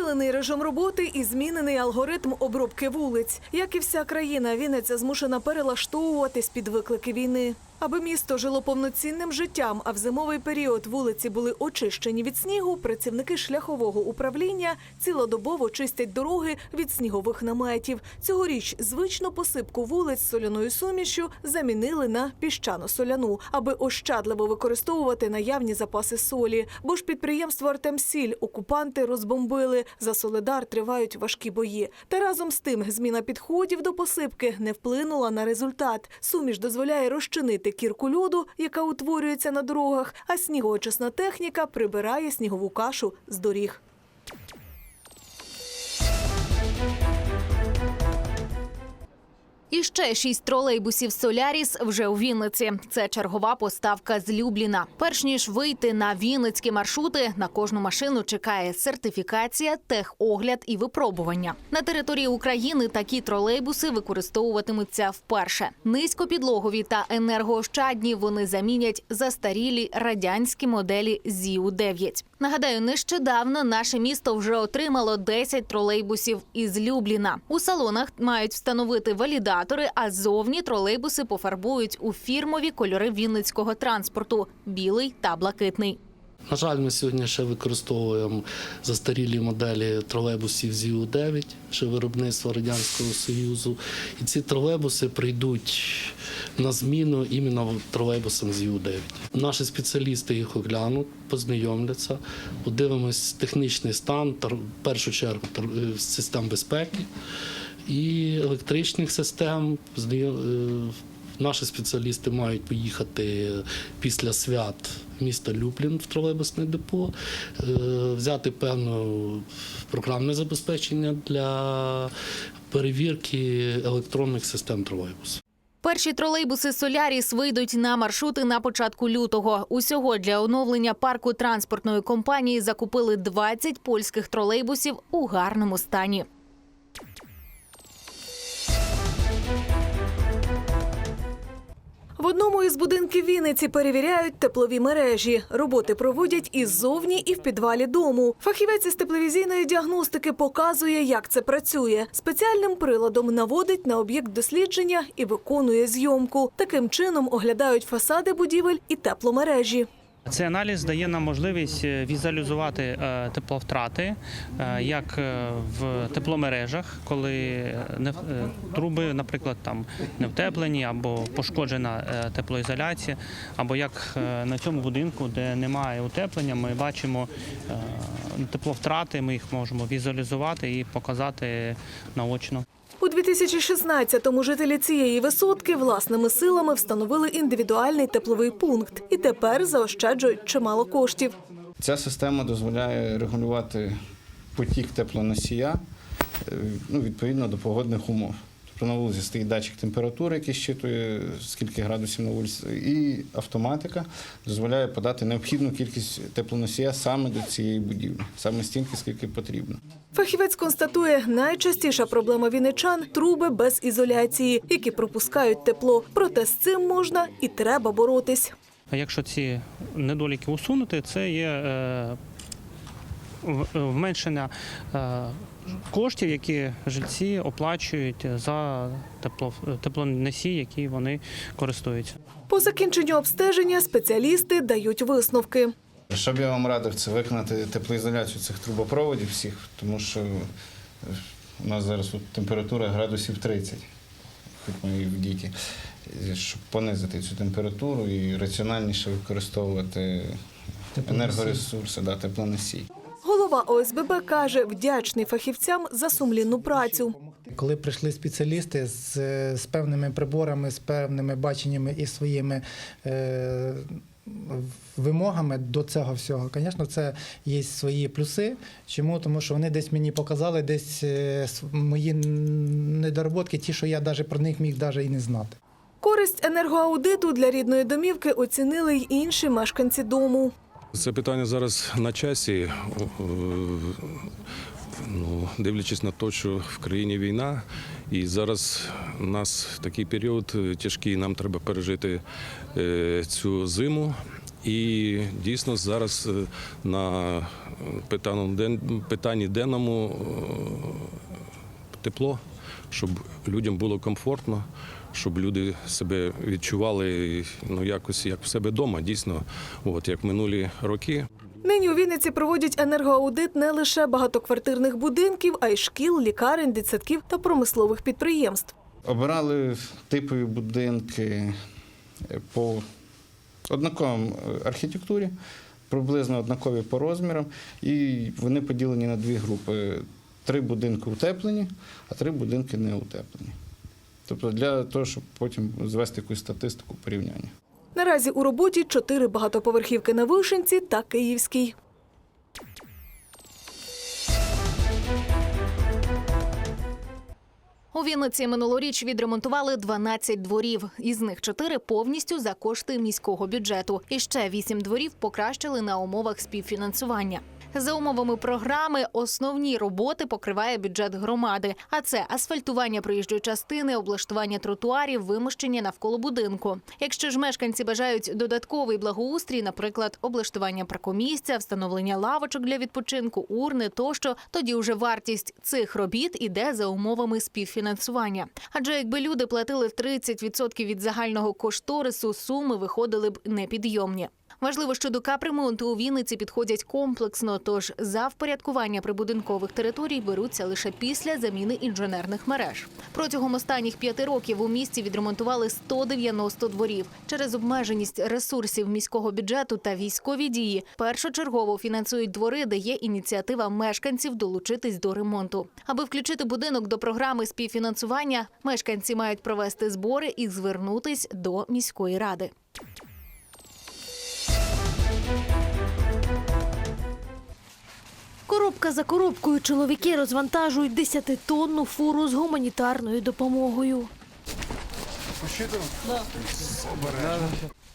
Посилений режим роботи і змінений алгоритм обробки вулиць. Як і вся країна, Вінниця змушена перелаштовуватись під виклики війни. Аби місто жило повноцінним життям, а в зимовий період вулиці були очищені від снігу, працівники шляхового управління цілодобово чистять дороги від снігових наметів. Цьогоріч звичну посипку вулиць соляною сумішю замінили на піщано-соляну, аби ощадливо використовувати наявні запаси солі. Бо ж підприємство Артемсіль окупанти розбомбили. За Соледар тривають важкі бої. Та разом з тим зміна підходів до посипки не вплинула на результат. Суміш дозволяє розчинити кірку льоду, яка утворюється на дорогах, а снігоочисна техніка прибирає снігову кашу з доріг. І ще шість тролейбусів Соляріс вже у Вінниці. Це чергова поставка з Любліна. Перш ніж вийти на вінницькі маршрути, на кожну машину чекає сертифікація, техогляд і випробування. На території України такі тролейбуси використовуватимуться вперше. Низькопідлогові та енергоощадні вони замінять застарілі радянські моделі ЗІУ-9. Нагадаю, нещодавно наше місто вже отримало 10 тролейбусів із Любліна. У салонах мають встановити валідатори, а ззовні тролейбуси пофарбують у фірмові кольори вінницького транспорту білий та блакитний. На жаль, ми сьогодні ще використовуємо застарілі моделі тролейбусів ЗІУ-9, ще виробництва Радянського Союзу. І ці тролейбуси прийдуть на зміну іменно тролейбусам ЗІУ-9. Наші спеціалісти їх оглянуть, познайомляться, подивимось технічний стан, в першу чергу е, систем безпеки і електричних систем. Е, Наші спеціалісти мають поїхати після свят в місто Люблін в тролейбусне депо, е, взяти певне програмне забезпечення для перевірки електронних систем тролейбусу. Перші тролейбуси Соляріс вийдуть на маршрути на початку лютого. Усього для оновлення парку транспортної компанії закупили 20 польських тролейбусів у гарному стані. В одному із будинків Вінниці перевіряють теплові мережі. Роботи проводять і ззовні, і в підвалі дому. Фахівець із тепловізійної діагностики показує, як це працює. Спеціальним приладом наводить на об'єкт дослідження і виконує зйомку. Таким чином оглядають фасади будівель і тепломережі. Цей аналіз дає нам можливість е, візуалізувати е, тепловтрати е, як в тепломережах, коли труби, наприклад, там не втеплені або пошкоджена теплоізоляція, або як на цьому будинку, де немає утеплення, ми бачимо тепловтрати, ми їх можемо візуалізувати і показати наочно. У 2016-му жителі цієї висотки власними силами встановили індивідуальний тепловий пункт і тепер заощаджують чимало коштів. Ця система дозволяє регулювати потік теплоносія е, ну, відповідно до погодних умов. Тобто на вулиці стоїть датчик температури, який щитує скільки градусів на вулиці, і автоматика дозволяє подати необхідну кількість теплоносія саме до цієї будівлі, саме стільки, скільки потрібно. Фахівець констатує, найчастіша проблема вінничан – труби без ізоляції, які пропускають тепло. Проте з цим можна і треба боротись. А Якщо ці недоліки усунути, це є е, в- вменшення е, коштів, які жильці оплачують за тепло, теплоносій, які вони користуються. По закінченню обстеження спеціалісти дають висновки. Що б я вам радив, це виконати теплоізоляцію цих трубопроводів всіх, тому що е, у нас зараз тут температура градусів 30, хоч ми і в діті, Е, щоб понизити цю температуру і раціональніше використовувати енергоресурси, да, теплоносій. Голова ОСББ каже, вдячний фахівцям за сумлінну працю. Коли прийшли спеціалісти з, з певними приборами, з певними баченнями і своїми е, вимогами до цього всього, звісно, це є свої плюси. Чому? Тому що вони десь мені показали десь е, мої недоработки, ті, що я навіть про них міг навіть і не знати. Користь енергоаудиту для рідної домівки оцінили й інші мешканці дому. Це питання зараз на часі. Е, Ну, дивлячись на те, що в країні війна, і зараз у нас такий період е, тяжкий, нам треба пережити е, цю зиму. І дійсно зараз на питанні денному тепло, щоб людям було комфортно, щоб люди себе відчували ну, якось як в себе вдома, дійсно, от як минулі роки. Нині у Вінниці проводять енергоаудит не лише багатоквартирних будинків, а й шкіл, лікарень, дитсадків та промислових підприємств. Обирали типові будинки по однаковим е, архітектурі, приблизно однакові по розмірам, і вони поділені на дві групи: три будинки утеплені, а три будинки не утеплені. Тобто для того, щоб потім звести якусь статистику порівняння. Наразі у роботі чотири багатоповерхівки на Вишенці та Київській. У Вінниці минулоріч відремонтували 12 дворів. Із них 4 повністю за кошти міського бюджету. І ще 8 дворів покращили на умовах співфінансування. За умовами програми основні роботи покриває бюджет громади. А це асфальтування проїжджої частини, облаштування тротуарів, вимощення навколо будинку. Якщо ж мешканці бажають додатковий благоустрій, наприклад, облаштування паркомісця, встановлення лавочок для відпочинку, урни тощо, тоді вже вартість цих робіт іде за умовами співфінансування. Адже якби люди платили 30% від загального кошторису, суми виходили б непідйомні. Важливо, що до капремонту у Вінниці підходять комплексно, тож за впорядкування прибудинкових територій беруться лише після заміни інженерних мереж. Протягом останніх п'яти років у місті відремонтували 190 дворів. Через обмеженість ресурсів міського бюджету та військові дії першочергово фінансують двори, де є ініціатива мешканців долучитись до ремонту. Аби включити будинок до програми співфінансування, мешканці мають провести збори і звернутись до міської ради. Коробка за коробкою чоловіки розвантажують 10-тонну фуру з гуманітарною допомогою.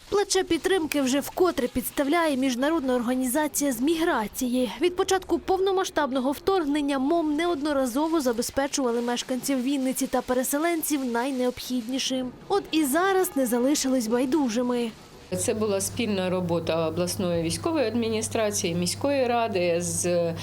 Плече підтримки вже вкотре підставляє міжнародна організація з міграції. Від початку повномасштабного вторгнення МОМ неодноразово забезпечували мешканців Вінниці та переселенців найнеобхіднішим. От і зараз не залишились байдужими. Це була спільна робота обласної військової адміністрації, міської ради з е,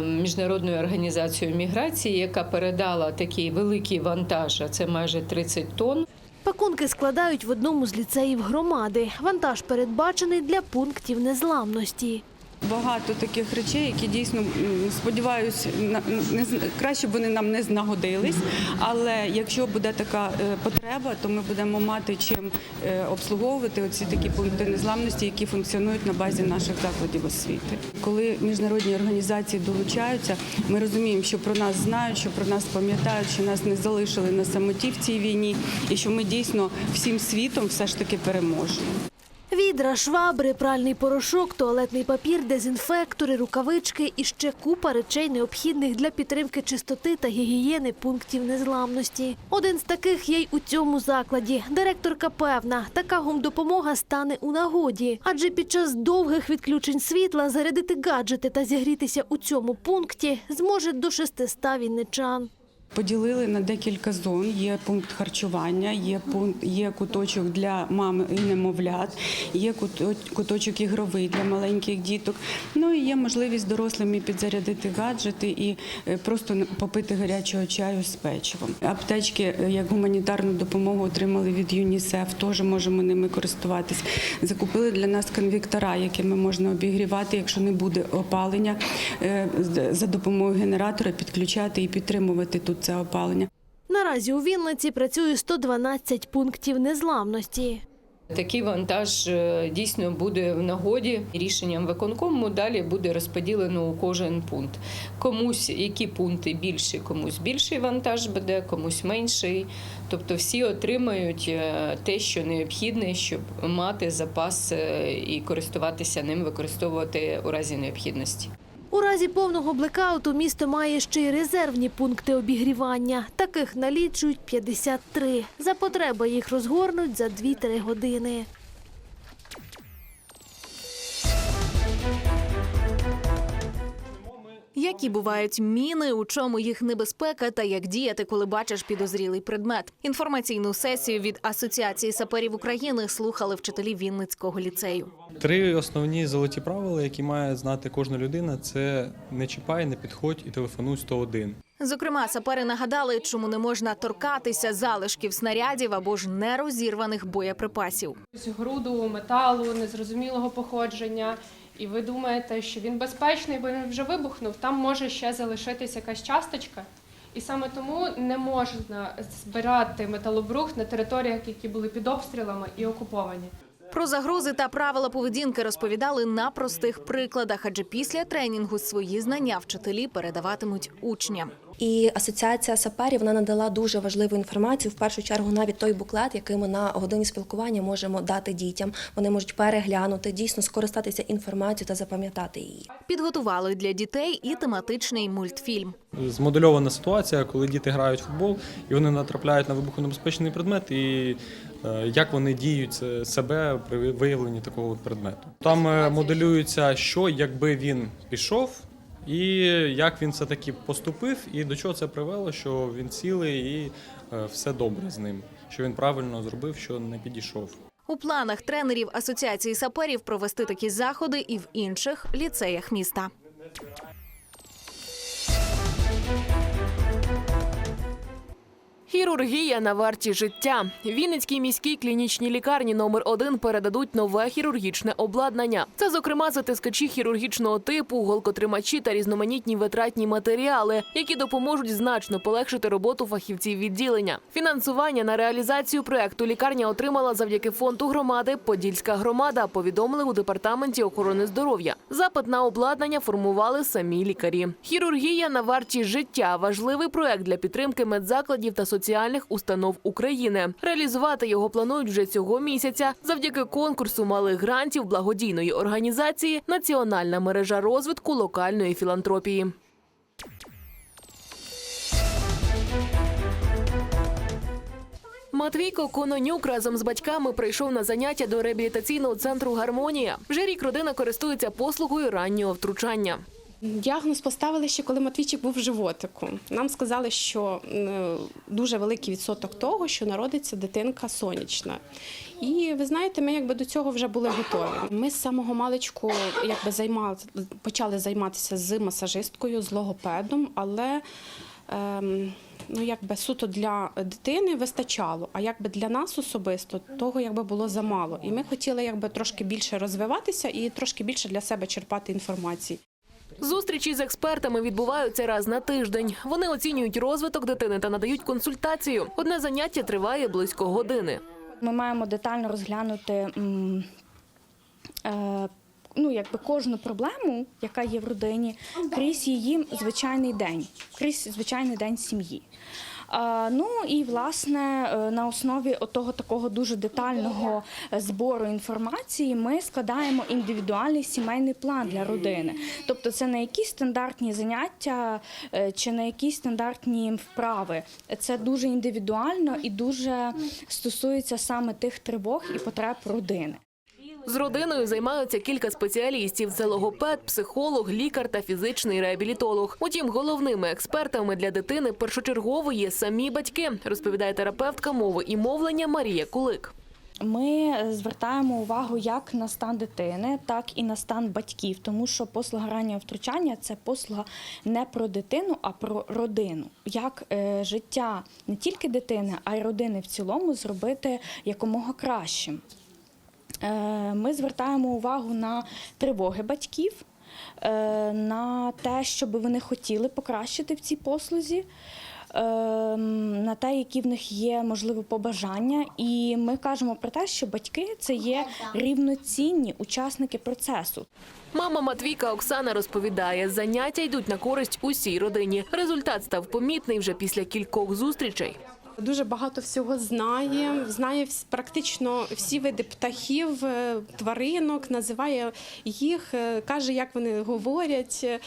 міжнародною організацією міграції, яка передала такий великий вантаж, а це майже 30 тонн. Пакунки складають в одному з ліцеїв громади. Вантаж передбачений для пунктів незламності. Багато таких речей, які дійсно сподіваюся, краще б вони нам не знагодились. Але якщо буде така е, потреба, то ми будемо мати чим е, обслуговувати оці такі пункти незламності, які функціонують на базі наших закладів освіти. Коли міжнародні організації долучаються, ми розуміємо, що про нас знають, що про нас пам'ятають, що нас не залишили на самоті в цій війні, і що ми дійсно всім світом все ж таки переможемо. Відра, швабри, пральний порошок, туалетний папір, дезінфектори, рукавички і ще купа речей, необхідних для підтримки чистоти та гігієни пунктів незламності. Один з таких є й у цьому закладі. Директорка певна, така гумдопомога стане у нагоді, адже під час довгих відключень світла зарядити гаджети та зігрітися у цьому пункті зможе до 600 вінничан. Поділили на декілька зон. Є пункт харчування, є пункт, є куточок для мам і немовлят, є куто- куточок ігровий для маленьких діток. Ну і є можливість дорослим і підзарядити гаджети і е, просто попити гарячого чаю з печивом. Аптечки е, як гуманітарну допомогу отримали від ЮНІСЕФ. Теж можемо ними користуватись. Закупили для нас конвіктора, якими можна обігрівати, якщо не буде опалення е, за допомогою генератора підключати і підтримувати тут це опалення. Наразі у Вінниці працює 112 пунктів незламності. Такий вантаж е, дійсно буде в нагоді. Рішенням виконкому далі буде розподілено у кожен пункт. Комусь які пункти більші, комусь більший вантаж буде, комусь менший. Тобто всі отримають е, те, що необхідне, щоб мати запас е, і користуватися ним, використовувати у разі необхідності. У разі повного блекауту місто має ще й резервні пункти обігрівання. Таких налічують 53. За потреби їх розгорнуть за 2-3 години. Які бувають міни, у чому їх небезпека та як діяти, коли бачиш підозрілий предмет. Інформаційну сесію від Асоціації саперів України слухали вчителі Вінницького ліцею. Три основні золоті правила, які має знати кожна людина, це не чіпай, не підходь і телефонуй 101. Зокрема, сапери нагадали, чому не можна торкатися залишків снарядів або ж нерозірваних боєприпасів. груду металу незрозумілого походження, і ви думаєте, що він безпечний, бо він вже вибухнув, там може ще залишитися якась часточка. І саме тому не можна збирати металобрухт на територіях, які були під обстрілами і окуповані. Про загрози та правила поведінки розповідали на простих прикладах, адже після тренінгу свої знання вчителі передаватимуть учням. І асоціація саперів вона надала дуже важливу інформацію. В першу чергу, навіть той буклет, який ми на годині спілкування можемо дати дітям. Вони можуть переглянути, дійсно скористатися інформацією та запам'ятати її. Підготували для дітей і тематичний мультфільм. Змодельована ситуація, коли діти грають в футбол і вони натрапляють на вибухонебезпечний предмет, і як вони діють е, себе при виявленні такого от предмету. Там е, моделюється, що якби він пішов. І як він все таки поступив, і до чого це привело, що він цілий і е, все добре з ним, що він правильно зробив, що не підійшов. У планах тренерів Асоціації саперів провести такі заходи і в інших ліцеях міста. Хірургія на варті життя. Вінницькій міській клінічній лікарні номер 1 передадуть нове хірургічне обладнання. Це, зокрема, затискачі хірургічного типу, голкотримачі та різноманітні витратні матеріали, які допоможуть значно полегшити роботу фахівців відділення. Фінансування на реалізацію проекту лікарня отримала завдяки фонду громади Подільська громада. Повідомили у департаменті охорони здоров'я. Запит на обладнання формували самі лікарі. Хірургія на варті життя важливий проект для підтримки медзакладів та соціальних установ України. Реалізувати його планують вже цього місяця завдяки конкурсу малих грантів благодійної організації Національна мережа розвитку локальної філантропії. Матвійко Кононюк разом з батьками прийшов на заняття до реабілітаційного центру Гармонія. Вже рік родина користується послугою раннього втручання. Діагноз поставили ще, коли Матвійчик був в животику. Нам сказали, що е, дуже великий відсоток того, що народиться дитинка сонячна. І ви знаєте, ми якби до цього вже були готові. Ми з самого маличку якби займали, почали займатися з масажисткою, з логопедом, але ем, ну, якби суто для дитини вистачало, а якби для нас особисто того якби було замало. І ми хотіли якби трошки більше розвиватися і трошки більше для себе черпати інформації. Зустрічі з експертами відбуваються раз на тиждень. Вони оцінюють розвиток дитини та надають консультацію. Одне заняття триває близько години. Ми маємо детально розглянути е, ну, якби кожну проблему, яка є в родині, крізь її звичайний день, крізь звичайний день сім'ї. Ну і власне е, на основі того такого дуже детального збору інформації ми складаємо індивідуальний сімейний план для родини. Тобто, це не якісь стандартні заняття е, чи не якісь стандартні вправи. Це дуже індивідуально і дуже стосується саме тих тривог і потреб родини. З родиною займаються кілька спеціалістів: це логопед, психолог, лікар та фізичний реабілітолог. Утім, головними експертами для дитини першочергово є самі батьки, розповідає терапевтка мови і мовлення Марія Кулик. Ми звертаємо увагу як на стан дитини, так і на стан батьків, тому що послуга раннього втручання це послуга не про дитину, а про родину. Як е, життя не тільки дитини, а й родини в цілому зробити якомога кращим. Е, Ми звертаємо увагу на тривоги батьків, е, на те, щоб вони хотіли покращити в цій послузі. е, На те, які в них є можливо побажання, і ми кажемо про те, що батьки це є рівноцінні учасники процесу. Мама Матвійка Оксана розповідає, заняття йдуть на користь усій родині. Результат став помітний вже після кількох зустрічей. Дуже багато всього знає, знає практично всі види птахів, е, тваринок, називає їх, е, каже, як вони говорять, е,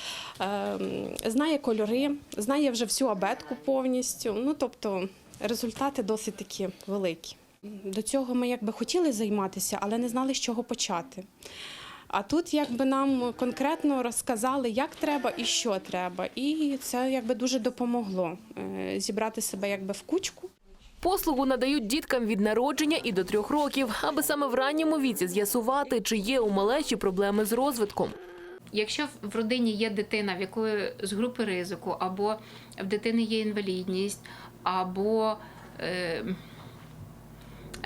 знає кольори, знає вже всю абетку повністю. Ну тобто результати досить такі великі. До цього ми якби хотіли займатися, але не знали, з чого почати. А тут якби нам конкретно розказали, як треба і що треба. І це якби дуже допомогло е, зібрати себе якби в кучку. Послугу надають діткам від народження і до трьох років, аби саме в ранньому віці з'ясувати, чи є у малечі проблеми з розвитком. Якщо в родині є дитина, в якої з групи ризику, або в дитини є інвалідність, або е,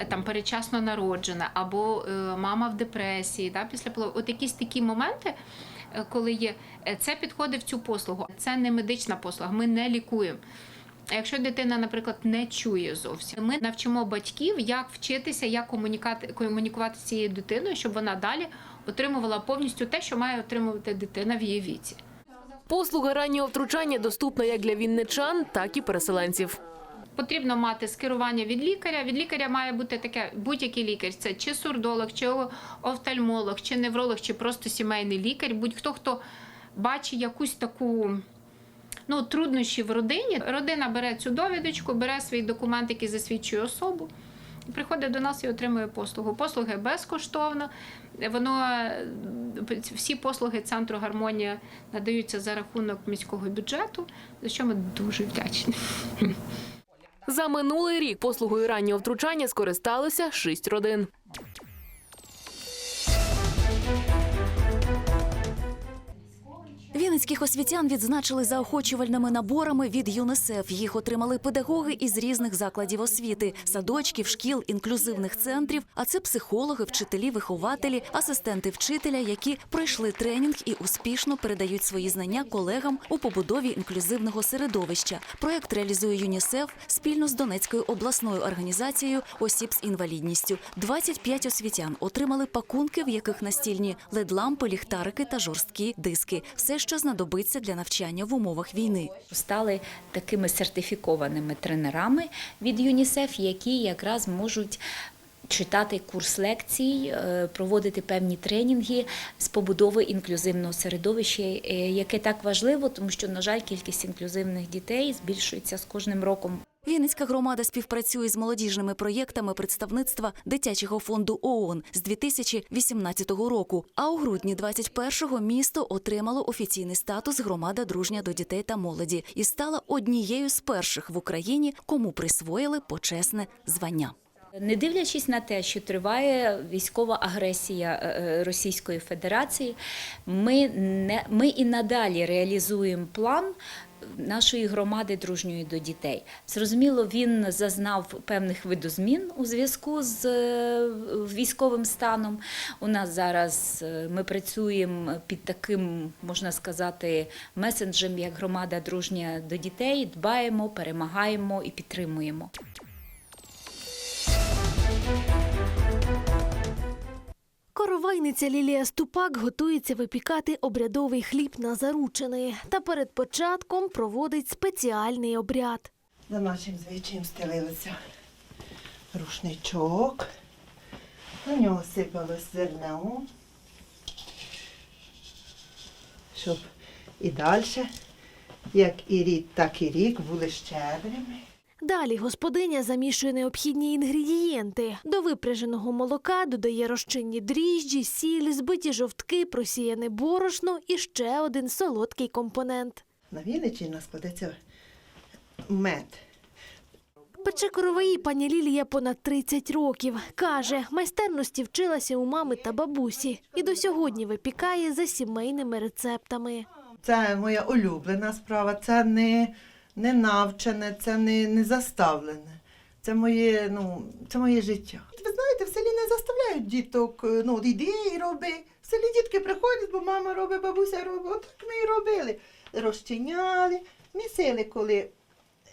там передчасно народжена, або е, мама в депресії, да, після поло- от якісь такі моменти, е, коли є, е, це підходить в цю послугу. Це не медична послуга, ми не лікуємо. А якщо дитина, наприклад, не чує зовсім, ми навчимо батьків, як вчитися, як комунікати, комунікувати з цією дитиною, щоб вона далі отримувала повністю те, що має отримувати дитина в її віці. Послуга раннього втручання доступна як для вінничан, так і переселенців. Потрібно мати скерування від лікаря. Від лікаря має бути таке будь-який лікар. Це чи сурдолог, чи офтальмолог, чи невролог, чи просто сімейний лікар. Будь-хто хто бачить якусь таку. Ну, труднощі в родині. Родина бере цю довідочку, бере свій документ, який засвідчує особу, і приходить до нас і отримує послугу. Послуги безкоштовно. Воно всі послуги центру гармонія надаються за рахунок міського бюджету, за що ми дуже вдячні. За минулий рік послугою раннього втручання скористалося шість родин. Вінницьких освітян відзначили заохочувальними наборами від ЮНЕСЕФ. Їх отримали педагоги із різних закладів освіти, садочків, шкіл, інклюзивних центрів. А це психологи, вчителі, вихователі, асистенти вчителя, які пройшли тренінг і успішно передають свої знання колегам у побудові інклюзивного середовища. Проект реалізує ЮНІСЕФ спільно з Донецькою обласною організацією осіб з інвалідністю. 25 освітян отримали пакунки, в яких настільні лед-лампи, ліхтарики та жорсткі диски. Все, що знадобиться для навчання в умовах війни. стали такими сертифікованими тренерами від ЮНІСЕФ, які якраз можуть читати курс лекцій, е, проводити певні тренінги з побудови інклюзивного середовища, е, яке так важливо, тому що, на жаль, кількість інклюзивних дітей збільшується з кожним роком. Вінницька громада співпрацює з молодіжними проєктами представництва дитячого фонду ООН з 2018 року. А у грудні 21-го місто отримало офіційний статус громада дружня до дітей та молоді і стала однією з перших в Україні, кому присвоїли почесне звання. Не дивлячись на те, що триває військова агресія е, е, Російської Федерації, ми, не, ми і надалі реалізуємо план нашої громади дружньої до дітей. Зрозуміло, він зазнав певних видозмін у зв'язку з е, військовим станом. У нас зараз е, ми працюємо під таким, можна сказати, месенджем, як громада дружня до дітей, дбаємо, перемагаємо і підтримуємо. Коровайниця Лілія Ступак готується випікати обрядовий хліб на заручини та перед початком проводить спеціальний обряд. За нашим звичаєм стелилося рушничок, на нього сипалось зерно, щоб і далі, як і рік, так і рік були щедрими. Далі господиня замішує необхідні інгредієнти. До випряженого молока додає розчинні дріжджі, сіль, збиті жовтки, просіяне борошно і ще один солодкий компонент. На Вінниччині нас кладеться мед. Пече короваї пані Лілія понад 30 років. Каже, майстерності вчилася у мами та бабусі і до сьогодні випікає за сімейними рецептами. Це моя улюблена справа, це не, не навчене, це не, не заставлене. Це моє, ну, це моє життя. Ви знаєте, в селі не заставляють діток, е, ну, іди і роби. В селі дітки приходять, бо мама робить, бабуся робить. Отак ми і робили. Розчиняли, місили, коли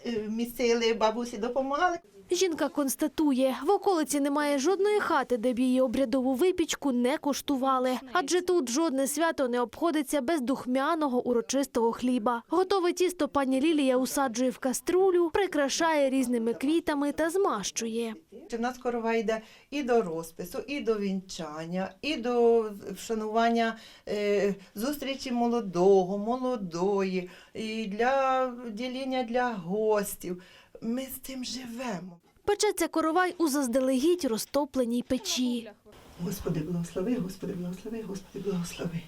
е, місили, бабусі допомагали. Жінка констатує, в околиці немає жодної хати, де б її обрядову випічку не куштували, адже тут жодне свято не обходиться без духмяного урочистого хліба. Готове тісто пані Лілія усаджує в каструлю, прикрашає різними квітами та змащує. В нас корова йде і до розпису, і до вінчання, і до вшанування е, зустрічі молодого, молодої, і для діління для гостів. Ми з цим живемо. Печеться коровай у заздалегідь розтопленій печі. Господи, благослови, Господи, благослови, Господи, благослови.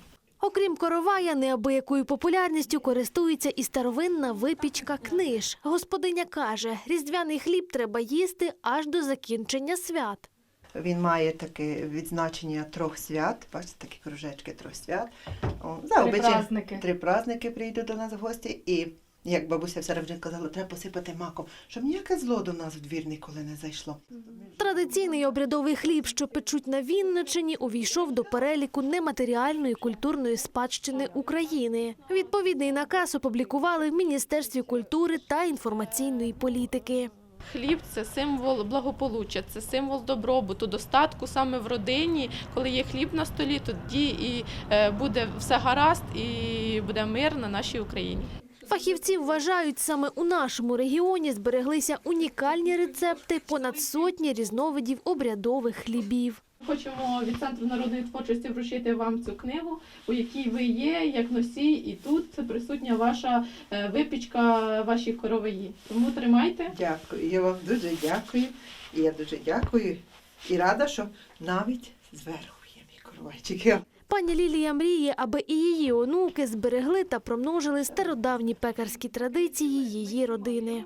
Окрім коровая, неабиякою популярністю користується і старовинна випічка книж. Господиня каже, різдвяний хліб треба їсти аж до закінчення свят. Він має таке відзначення трьох свят. Бачите, такі кружечки трьох свят. За праздники. Три праздники прийдуть до нас в гості. І як бабуся все завжди казала, треба посипати маком, щоб ніяке зло до нас в двір ніколи не зайшло. Традиційний обрядовий хліб, що печуть на Вінничині, увійшов до переліку нематеріальної культурної спадщини України. Відповідний наказ опублікували в Міністерстві культури та інформаційної політики. Хліб це символ благополуччя, це символ добробуту, достатку саме в родині. Коли є хліб на столі, тоді і е, буде все гаразд, і буде мир на нашій Україні. Фахівці вважають, саме у нашому регіоні збереглися унікальні рецепти понад сотні різновидів обрядових хлібів. Хочемо від центру народної творчості вручити вам цю книгу, у якій ви є як носій, і тут присутня ваша е, випічка, ваші короваї. Тому тримайте. Дякую. Я вам дуже дякую. І я дуже дякую. І рада, що навіть зверху є мій коровайчик. Пані Лілія мріє, аби і її онуки зберегли та промножили стародавні пекарські традиції її родини.